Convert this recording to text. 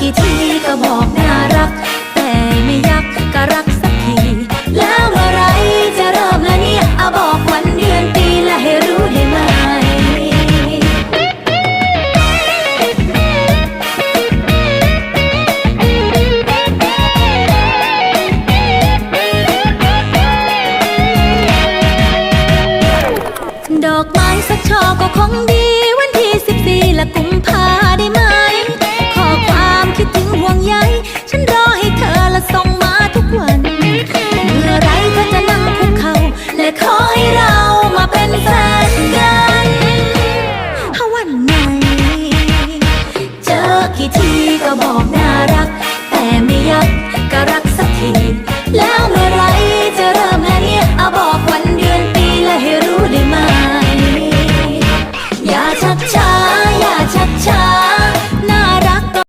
กี่ทีก็บอกน่ารัก แต่ไม่ยักก็รักสักที แล้วเมื่อไรจะเริ่มละเนี่ยเอาบอกวันเดือนปีและให้รู้ได้ไหม ดอกไม้สักช่อก็คงดี ให้เรามาเป็นแฟนกันถ้าวันไหน เจอกี่ทีก็บอกน่ารัก แต่ไม่ยักก็รักสักที แล้วเมื่อไรจะเริ่มแลยเอาบอกวันเดือนปีแลให้รู้ได้ไหม อย่าชักช้า